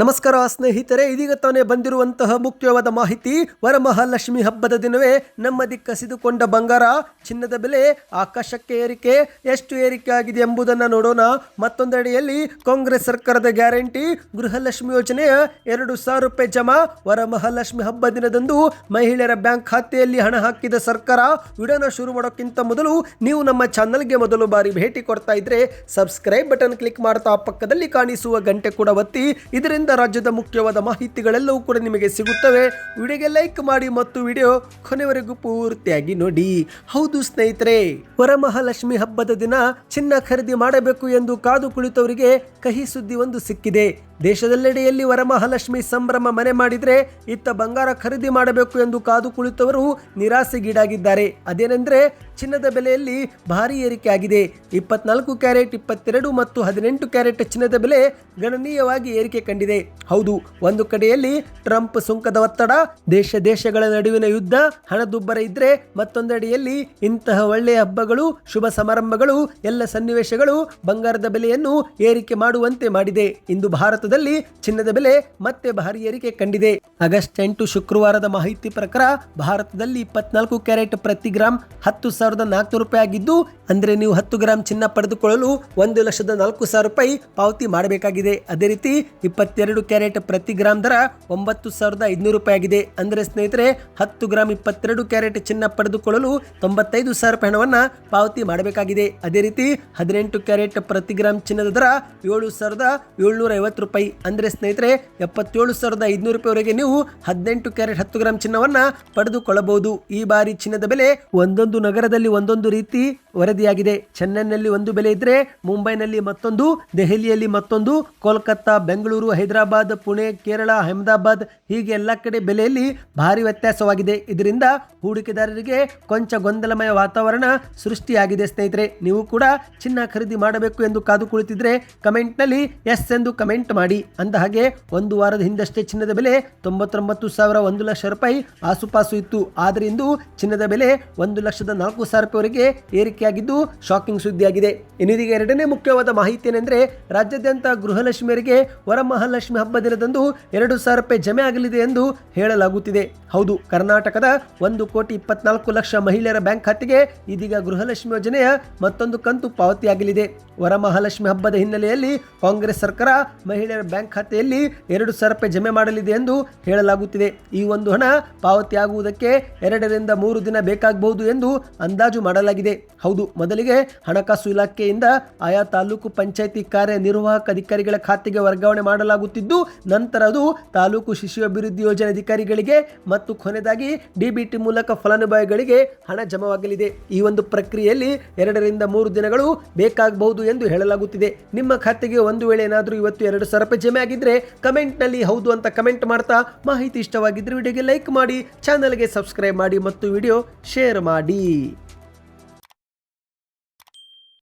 ನಮಸ್ಕಾರ ಸ್ನೇಹಿತರೆ, ಇದೀಗ ತಾನೇ ಬಂದಿರುವಂತಹ ಮುಖ್ಯವಾದ ಮಾಹಿತಿ, ವರಮಹಾಲಕ್ಷ್ಮಿ ಹಬ್ಬದ ದಿನವೇ ನಮ್ಮ ದಿಕ್ಕಸಿದುಕೊಂಡ ಬಂಗಾರ, ಚಿನ್ನದ ಬೆಲೆ, ಆಕಾಶಕ್ಕೆ ಏರಿಕೆ, ಎಷ್ಟು ಏರಿಕೆ ಆಗಿದೆ ಎಂಬುದನ್ನು ನೋಡೋಣ. ಮತ್ತೊಂದೆಡೆಯಲ್ಲಿ ಕಾಂಗ್ರೆಸ್ ಸರ್ಕಾರದ ಗ್ಯಾರಂಟಿ, ಗೃಹಲಕ್ಷ್ಮಿ ಯೋಜನೆಯ ಎರಡು ಸಾವಿರ ರೂಪಾಯಿ ಜಮಾ, ವರಮಹಾಲಕ್ಷ್ಮಿ ಹಬ್ಬ ದಿನದಂದು ಮಹಿಳೆಯರ ಬ್ಯಾಂಕ್ ಖಾತೆಯಲ್ಲಿ ಹಣ ಹಾಕಿದ ಸರ್ಕಾರ, ವಿಡನ ಶುರು ಮಾಡೋಕ್ಕಿಂತ ಮೊದಲು ನೀವು ನಮ್ಮ ಚಾನಲ್ಗೆ ಮೊದಲು ಬಾರಿ ಭೇಟಿ ಕೊಡ್ತಾ ಇದ್ರೆ, ಸಬ್ಸ್ಕ್ರೈಬ್ ಬಟನ್ ಕ್ಲಿಕ್ ಮಾಡ್ತಾ ಪಕ್ಕದಲ್ಲಿ ಕಾಣಿಸುವ ಗಂಟೆ ಕೂಡ ಒತ್ತಿ, ಇದರಿಂದ ರಾಜ್ಯದ ಮುಖ್ಯವಾದ ಮಾಹಿತಿಗಳೆಲ್ಲವೂ ಕೂಡ ನಿಮಗೆ ಸಿಗುತ್ತವೆ. ವಿಡಿಯೋಗೆ ಲೈಕ್ ಮಾಡಿ ಮತ್ತು ವಿಡಿಯೋ ಕೊನೆವರೆಗೂ ಪೂರ್ತಿಯಾಗಿ ನೋಡಿ. ಹೌದು ಸ್ನೇಹಿತರೆ, ವರಮಹಾಲಕ್ಷ್ಮಿ ಹಬ್ಬದ ದಿನ ಚಿನ್ನ ಖರೀದಿ ಮಾಡಬೇಕು ಎಂದು ಕಾದು ಕುಳಿತವರಿಗೆ ಕಹಿ ಸುದ್ದಿ ಒಂದು ಸಿಕ್ಕಿದೆ. ದೇಶದೆಲ್ಲೆಡೆಯಲ್ಲಿ ವರಮಹಾಲಕ್ಷ್ಮಿ ಸಂಭ್ರಮ ಮನೆ ಮಾಡಿದ್ರೆ ಇತ್ತ ಬಂಗಾರ ಖರೀದಿ ಮಾಡಬೇಕು ಎಂದು ಕಾದು ಕುಳಿತವರು ನಿರಾಸೆಗೀಡಾಗಿದ್ದಾರೆ. ಅದೇನೆಂದ್ರೆ, ಚಿನ್ನದ ಬೆಲೆಯಲ್ಲಿ ಭಾರಿ ಏರಿಕೆ ಆಗಿದೆ. ಇಪ್ಪತ್ನಾಲ್ಕು ಕ್ಯಾರೆಟ್, ಇಪ್ಪತ್ತೆರಡು ಮತ್ತು ಹದಿನೆಂಟು ಕ್ಯಾರೆಟ್ ಚಿನ್ನದ ಬೆಲೆ ಗಣನೀಯವಾಗಿ ಏರಿಕೆ ಕಂಡಿದೆ. ಹೌದು, ಒಂದು ಕಡೆಯಲ್ಲಿ ಟ್ರಂಪ್ ಸುಂಕದ ಒತ್ತಡ, ದೇಶ ದೇಶಗಳ ನಡುವಿನ ಯುದ್ಧ, ಹಣದುಬ್ಬರ ಇದ್ರೆ ಮತ್ತೊಂದೆಡೆಯಲ್ಲಿ ಇಂತಹ ಒಳ್ಳೆಯ ಹಬ್ಬಗಳು, ಶುಭ ಸಮಾರಂಭಗಳು, ಎಲ್ಲ ಸನ್ನಿವೇಶಗಳು ಬಂಗಾರದ ಬೆಲೆಯನ್ನು ಏರಿಕೆ ಮಾಡುವಂತೆ ಮಾಡಿದೆ. ಇಂದು ಭಾರತದಲ್ಲಿ ಚಿನ್ನದ ಬೆಲೆ ಮತ್ತೆ ಭಾರಿ ಏರಿಕೆ ಕಂಡಿದೆ. ಆಗಸ್ಟ್ ಎಂಟು ಶುಕ್ರವಾರದ ಮಾಹಿತಿ ಪ್ರಕಾರ ಭಾರತದಲ್ಲಿ ಇಪ್ಪತ್ನಾಲ್ಕು ಕ್ಯಾರೆಟ್ ಪ್ರತಿ ಗ್ರಾಮ್ ಹತ್ತು ಸಾವಿರದ ನಾಲ್ಕು ರೂಪಾಯಿ ಆಗಿದ್ದು, ಅಂದ್ರೆ ನೀವು ಹತ್ತು ಗ್ರಾಮ್ ಚಿನ್ನ ಪಡೆದುಕೊಳ್ಳಲು ಒಂದು ಲಕ್ಷದ ನಾಲ್ಕು ಸಾವಿರ ರೂಪಾಯಿ ಪಾವತಿ ಮಾಡಬೇಕಾಗಿದೆ. ಅದೇ ರೀತಿ ಇಪ್ಪತ್ತೆರಡು ಕ್ಯಾರೆಟ್ ಪ್ರತಿ ಗ್ರಾಮ್ ದರ ಒಂಬತ್ತು ಸಾವಿರದ ಐದುನೂರು ರೂಪಾಯಿ ಆಗಿದೆ. ಅಂದ್ರೆ ಸ್ನೇಹಿತರೆ, ಹತ್ತು ಗ್ರಾಮ್ ಇಪ್ಪತ್ತೆರಡು ಕ್ಯಾರೆಟ್ ಚಿನ್ನ ಪಡೆದುಕೊಳ್ಳಲು ತೊಂಬತ್ತೈದು ಸಾವಿರ ರೂಪಾಯಿ ಹಣವನ್ನು ಪಾವತಿ ಮಾಡಬೇಕಾಗಿದೆ. ಅದೇ ರೀತಿ ಹದಿನೆಂಟು ಕ್ಯಾರೆಟ್ ಪ್ರತಿ ಗ್ರಾಮ್ ಚಿನ್ನದ ದರ ಏಳು ಸಾವಿರದ ಏಳ್ನೂರ ಐವತ್ತು ರೂಪಾಯಿ. ಅಂದ್ರೆ ಸ್ನೇಹಿತರೆ, ಎಪ್ಪತ್ತೇಳು ಸಾವಿರದ ಐದುನೂರು ರೂಪಾಯಿವರೆಗೆ ನೀವು ಹದಿನೆಂಟು ಕ್ಯಾರೆಟ್ ಹತ್ತು ಗ್ರಾಮ್ ಚಿನ್ನವನ್ನು ಪಡೆದುಕೊಳ್ಳಬಹುದು. ಈ ಬಾರಿ ಚಿನ್ನದ ಬೆಲೆ ಒಂದೊಂದು ನಗರದಲ್ಲಿ ಒಂದೊಂದು ರೀತಿ ವರದಿಯಾಗಿದೆ. ಚೆನ್ನೈನಲ್ಲಿ ಒಂದು ಬೆಲೆ ಇದ್ರೆ, ಮುಂಬೈನಲ್ಲಿ ಮತ್ತೊಂದು, ದೆಹಲಿಯಲ್ಲಿ ಮತ್ತೊಂದು, ಕೋಲ್ಕತ್ತಾ, ಬೆಂಗಳೂರು ಹೈದರಾಬಾದ್, ಪುಣೆ, ಕೇರಳ, ಅಹಮದಾಬಾದ್ ಹೀಗೆ ಎಲ್ಲ ಕಡೆ ಬೆಲೆಯಲ್ಲಿ ಭಾರಿ ವ್ಯತ್ಯಾಸವಾಗಿದೆ. ಇದರಿಂದ ಹೂಡಿಕೆದಾರರಿಗೆ ಕೊಂಚ ಗೊಂದಲಮಯ ವಾತಾವರಣ ಸೃಷ್ಟಿಯಾಗಿದೆ ಸ್ನೇಹಿತರೆ. ನೀವು ಕೂಡ ಚಿನ್ನ ಖರೀದಿ ಮಾಡಬೇಕು ಎಂದು ಕಾದು ಕುಳಿತಿದ್ರೆ ಕಮೆಂಟ್ನಲ್ಲಿ ಎಸ್ ಎಂದು ಕಮೆಂಟ್ ಮಾಡಿ. ಅಂದ ಹಾಗೆ ಒಂದು ವಾರದ ಹಿಂದಷ್ಟೇ ಚಿನ್ನದ ಬೆಲೆ ತೊಂಬತ್ತೊಂಬತ್ತು ಸಾವಿರ ಒಂದು ಲಕ್ಷ ರೂಪಾಯಿ ಆಸುಪಾಸು ಇತ್ತು. ಆದರೆ ಇಂದು ಚಿನ್ನದ ಬೆಲೆ ಒಂದು ಲಕ್ಷದ ನಾಲ್ಕು ಸಾವಿರ ರೂಪಾಯಿವರೆಗೆ ಏರಿಕೆಯಾಗಿದ್ದು ಶಾಕಿಂಗ್ ಸುದ್ದಿಯಾಗಿದೆ. ಇನ್ನಿದೀಗ ಎರಡನೇ ಮುಖ್ಯವಾದ ಮಾಹಿತಿ ಏನೆಂದರೆ, ರಾಜ್ಯಾದ್ಯಂತ ಗೃಹಲಕ್ಷ್ಮಿಯರಿಗೆ ವರಮಹಾಲಕ್ಷ್ಮಿ ಹಬ್ಬ ದಿನದಂದು ಎರಡು ಸಾವಿರ ರೂಪಾಯಿ ಜಮೆ ಆಗಲಿದೆ ಎಂದು ಹೇಳಲಾಗುತ್ತಿದೆ. ಹೌದು, ಕರ್ನಾಟಕದ ಒಂದು ಕೋಟಿ ಇಪ್ಪತ್ನಾಲ್ಕು ಲಕ್ಷ ಮಹಿಳೆಯರ ಬ್ಯಾಂಕ್ ಖಾತೆಗೆ ಇದೀಗ ಗೃಹಲಕ್ಷ್ಮಿ ಯೋಜನೆಯ ಮತ್ತೊಂದು ಕಂತು ಪಾವತಿಯಾಗಲಿದೆ. ವರಮಹಾಲಕ್ಷ್ಮಿ ಹಬ್ಬದ ಹಿನ್ನೆಲೆಯಲ್ಲಿ ಕಾಂಗ್ರೆಸ್ ಸರ್ಕಾರ ಮಹಿಳೆಯರ ಬ್ಯಾಂಕ್ ಖಾತೆಯಲ್ಲಿ ಎರಡು ಸಾವಿರ ರೂಪಾಯಿ ಜಮೆ ಮಾಡಲಿದೆ ಎಂದು ಹೇಳಲಾಗುತ್ತಿದೆ. ಈ ಒಂದು ಹಣ ಪಾವತಿಯಾಗುವುದಕ್ಕೆ ಎರಡರಿಂದ ಮೂರು ದಿನ ಬೇಕಾಗಬಹುದು ಎಂದು ಅಂದಾಜು ಮಾಡಲಾಗಿದೆ. ಹೌದು, ಮೊದಲಿಗೆ ಹಣಕಾಸು ಇಲಾಖೆಯಿಂದ ಆಯಾ ತಾಲೂಕು ಪಂಚಾಯಿತಿ ಕಾರ್ಯನಿರ್ವಾಹಕ ಅಧಿಕಾರಿಗಳ ಖಾತೆಗೆ ವರ್ಗಾವಣೆ ಮಾಡಲಾಗುತ್ತಿದ್ದು ನಂತರ ಅದು ತಾಲೂಕು ಶಿಶು ಅಭಿವೃದ್ಧಿ ಯೋಜನೆ ಅಧಿಕಾರಿಗಳಿಗೆ ಮತ್ತು ಕೊನೆಯದಾಗಿ ಡಿಬಿಟಿ ಮೂಲಕ ಫಲಾನುಭವಿಗಳಿಗೆ ಹಣ ಜಮವಾಗಲಿದೆ. ಈ ಒಂದು ಪ್ರಕ್ರಿಯೆಯಲ್ಲಿ ಎರಡರಿಂದ ಮೂರು ದಿನಗಳು ಬೇಕಾಗಬಹುದು ಎಂದು ಹೇಳಲಾಗುತ್ತಿದೆ. ನಿಮ್ಮ ಖಾತೆಗೆ ಒಂದು ವೇಳೆ ಏನಾದರೂ ಇವತ್ತು ಎರಡು ಸಾವಿರ ರೂಪಾಯಿ ಜಮೆ ಆಗಿದ್ರೆ ಕಮೆಂಟ್ನಲ್ಲಿ ಹೌದು ಅಂತ ಕಮೆಂಟ್ ಮಾಡ್ತಾ ಮಾಹಿತಿ ಇಷ್ಟವಾಗಿದ್ರೆ ವಿಡಿಯೋಗೆ ಲೈಕ್ ಮಾಡಿ, ಚಾನಲ್ಗೆ ಸಬ್ಸ್ಕ್ರೈಬ್ ಮಾಡಿ ಮತ್ತು ವಿಡಿಯೋ ಶೇರ್ ಮಾಡಿ.